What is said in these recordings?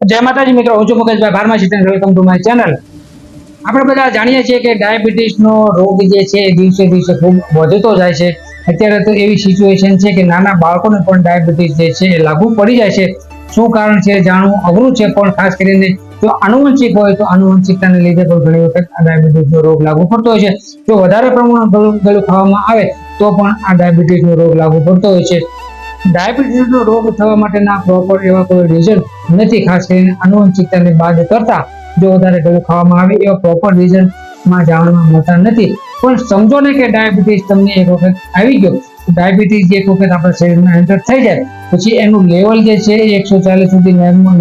જય માતાજી મિત્રો, હું છું મુકેશભાઈ બારમા સિત્તેર વેલકમ ટુ માય ચેનલ. આપણે બધા જાણીએ છીએ કે ડાયાબિટીસનો રોગ જે છે, દિવસે દિવસે ખૂબ વધતો જાય છે. અત્યારે તો એવી સિચ્યુએશન છે કે નાના બાળકોને પણ ડાયાબિટીસ જે છે એ લાગુ પડી જાય છે. શું કારણ છે જાણવું અઘરું છે, પણ ખાસ કરીને જો આનુવંશિક હોય તો આનુવંશિકતાને લીધે પણ ઘણી વખત આ ડાયાબિટીસનો રોગ લાગુ પડતો હોય છે. જો વધારે પ્રમાણમાં ગળું ખાવામાં આવે તો પણ આ ડાયાબિટીસનો રોગ લાગુ પડતો હોય છે. ડાયાબિટીસનો રોગ થવા માટેના પ્રોપર એવા કોઈ રીઝન નથી. ખાસ કરીને આનુવંશિકતાને બાદ કરતા જો વધારે ગળું ખાવામાં આવે એવા પ્રોપર રીઝનમાં જાણવા મળતા નથી. પણ સમજો ને કે ડાયાબિટીસ તમને એક વખત આવી ગયો. ડાયાબિટીસ એક વખત આપણા શરીરમાં એન્ટર થઈ જાય. પછી એનું લેવલ જે છે એકસો ચાલીસ સુધી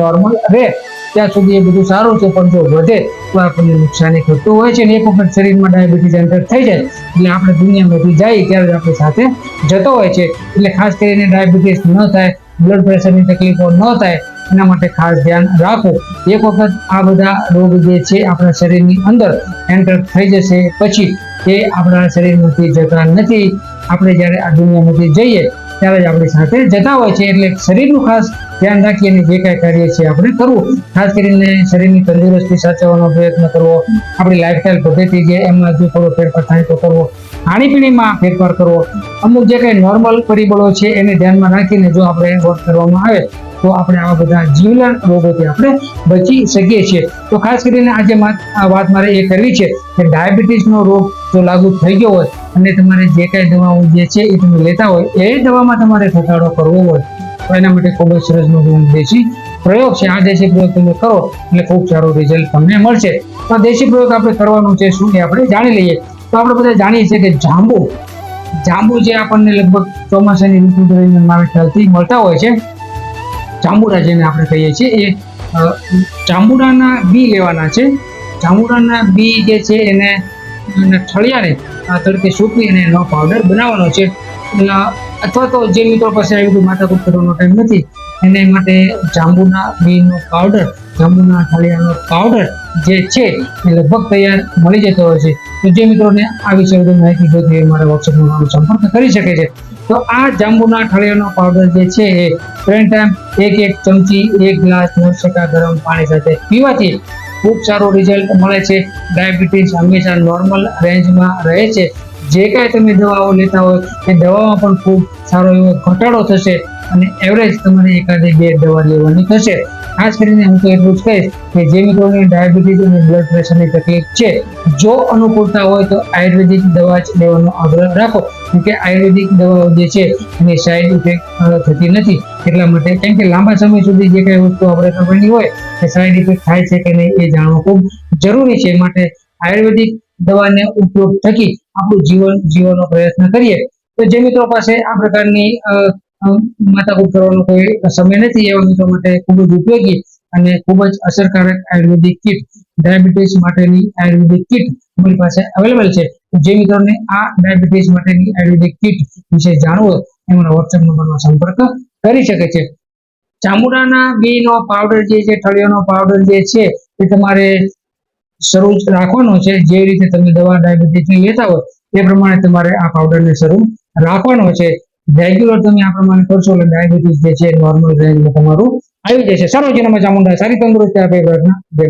નોર્મલ રહે. ત્યાં સુધી એ બધું સારું છે, પણ જો વધે, તો આપણને નુકસાની થતું હોય છે ને એક વખત શરીરમાં ડાયાબિટીસ એન્ટર થઈ જાય, એટલે આપણે દુનિયામાંથી જઈએ ત્યારે આપણી સાથે જતો હોય છે. એટલે ખાસ કરીને ડાયાબિટીસ ન થાય બ્લડ પ્રેશરની તકલીફો ન થાય, એના માટે ખાસ ધ્યાન રાખો એક વખત આ બધા રોગ જે છે આપણા શરીરની અંદર એન્ટર થઈ જશે પછી એ આપણા શરીરમાંથી જતા નથી. આપણે જ્યારે આ દુનિયામાંથી જઈએ, ત્યારે જ આપણી સાથે જતા હોય છે. એટલે શરીરનું ખાસ ધ્યાન રાખી જે કાંઈ કાર્ય છે આપણે કરવું. ખાસ કરીને શરીરની તંદુરસ્તી સાચવવાનો પ્રયત્ન કરવો. આપણી લાઈફસ્ટાઈલ પદ્ધતિ છે, એમાં જો થોડો ફેરફાર થાય તો કરવો. ખાણીપીણીમાં ફેરફાર કરવો. અમુક જે કાંઈ નોર્મલ પરિબળો છે, એને ધ્યાનમાં રાખીને જો આપણે વર્ક કરવામાં આવે, તો આપણે આવા બધા જીવલેણ રોગોથી આપણે બચી શકીએ છીએ. તો ખાસ કરીને આજે વાત મારે એ કરવી છે કે ડાયાબિટીસનો રોગ જો લાગુ થઈ ગયો હોય અને તમારે જે કાંઈ દવાઓ જે છે એ તમે લેતા હોય, એ દવામાં તમારે ઘટાડો કરવો હોય. એના માટે ખૂબ જ સરસ મજાનો દેશી પ્રયોગ છે. આ દેશી પ્રયોગ તમે કરો એટલે ખૂબ સારું રિઝલ્ટ તમને મળશે. તો દેશી પ્રયોગ આપણે કરવાનો છે શું એ આપણે જાણી લઈએ. તો આપણે બધા જાણીએ છીએ કે જાંબુ જાંબુ જે આપણને લગભગ ચોમાસાની ઋતુ દરમિયાન ખ્યાલથી મળતા હોય છે. જાંબુડા જેને આપણે કહીએ છીએ એ જાંબુડાના બી લેવાના છે. જાંબુડાના બી જે છે એને ઠળિયાને તડકે સૂકવી અને એનો પાવડર બનાવવાનો છે. અથવા તો જે મિત્રો પાસે આવી બધું માથાકૂટ કરવાનો ટાઈમ નથી, એને માટે જાંબુના બીનો પાવડર જાંબુના ઠાલિયાનો પાવડર જે છે એ લગભગ તૈયાર મળી જતો હોય છે. તો જે મિત્રોને આ વિશે વધુ માહિતી જોઈતી હોય, મારા વોટ્સઅપમાં સંપર્ક કરી શકે છે. તો આ જાંબુના ઠળિયાનો પાવડર જે છે એ ત્રણ ટાઈમ એક એક ચમચી, એક ગ્લાસ નવ ટકા ગરમ પાણી સાથે પીવાથી ખૂબ સારું રિઝલ્ટ મળે છે. ડાયાબિટીસ હંમેશા નોર્મલ રેન્જમાં રહે છે. જે કાંઈ તમે દવાઓ લેતા હોય, એ દવામાં પણ ખૂબ સારો એવો ઘટાડો થશે અને એવરેજ તમારે એકાદે બે દવા લેવાની થશે. ખાસ કરીને હું તો એટલું જ કહીશ કે જે મિત્રોને ડાયાબિટીસ અને બ્લડ પ્રેશરની તકલીફ છે, જો અનુકૂળતા હોય તો આયુર્વેદિક દવા જ લેવાનો આગ્રહ રાખો. કેમ કે આયુર્વેદિક દવાઓ જે છે, એની સાઈડ ઇફેક્ટ થતી નથી. એટલા માટે કેમ કે લાંબા સમય સુધી જે કઈ વસ્તુ આપણે કરવાની હોય એ સાઈડ ઇફેક્ટ થાય છે કે નહીં એ જાણવું ખૂબ જરૂરી છે. માટે આયુર્વેદિક દવાને ઉપયોગ થકી આપણું જીવન જીવવાનો પ્રયત્ન કરીએ. તો જે મિત્રો પાસે આ પ્રકારની માથાકૂટ કરવાનો કોઈ સમય નથી, એવા મિત્રો માટે ખૂબ જ ઉપયોગી અને ખૂબ જ અસરકારક આયુર્વેદિક કીટ, ડાયાબિટીસ માટેની આયુર્વેદિક કીટ અમારી પાસે અવેલેબલ છે. જે મિત્રોને આ ડાયાબિટીસ માટેની આયુર્વેદિક કીટ વિશે જાણવું હોય એમનો વોટ્સએપ નંબરમાં સંપર્ક કરી શકે છે. ચામુંડાના બીનો પાવડર જે છે, ઠળિયાનો પાવડર જે છે, એ તમારે શરૂ રાખવાનો છે, જે રીતે તમે દવા ડાયાબિટીસની લેતા હોય, એ પ્રમાણે તમારે આ પાવડરને શરૂ રાખવાનો છે. રેગ્યુલર તમે આ પ્રમાણે કરશો એટલે ડાયાબિટીસ જે છે નોર્મલ રેન્જમાં તમારું આવી જશે. સારો જેનામાં ચામુંડા સારી તંદુરસ્તી આપે પ્રાર્થના જય.